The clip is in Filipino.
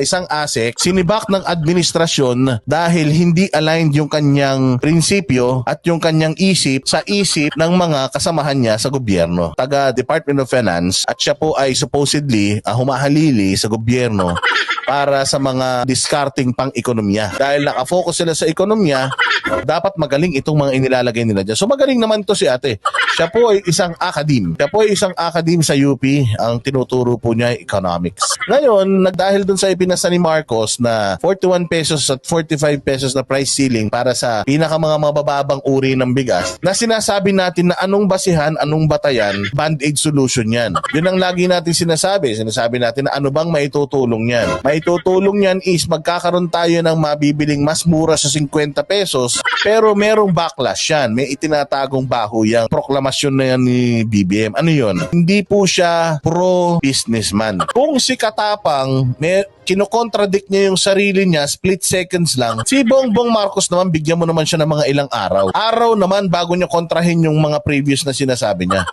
isang ASEC, sinibak ng administrasyon dahil hindi aligned yung kanyang prinsipyo at yung kanyang isip sa isip ng mga kasamahan niya sa gobyerno. Taga Department of Finance at siya po ay supposedly ah, humahalili sa gobyerno para sa mga discarding pang ekonomiya. Dahil nakafocus sila sa ekonomiya, dapat magaling itong mga inilalagay nila dyan. So magaling naman to si ate. Siya po ay isang akadim. Siya po ay isang akadim sa UP. Ang tinuturo po niya ay economics. Ngayon, nagdahil dun sa ipinasa ni Marcos na 41 pesos at 45 pesos na price ceiling para sa pinaka mga mabababang uri ng bigas, na sinasabi natin na anong basihan, anong batayan, band-aid solution yan. Yun ang lagi natin sinasabi. Sinasabi natin na ano bang maitutulong yan. Maitutulong yan is magkakaroon tayo ng mabibiling mas mura sa 50 pesos pero merong backlash yan. May itinatagong baho yung proklamasyon na yan ni BBM. Ano yun? Hindi po siya pro-businessman. Kung si Katapang may kinokontradict niya yung sarili niya, split seconds lang. Si Bongbong Marcos naman, bigyan mo naman siya ng mga ilang araw. Araw naman bago niya kontrahin yung mga previous na sinasabi niya.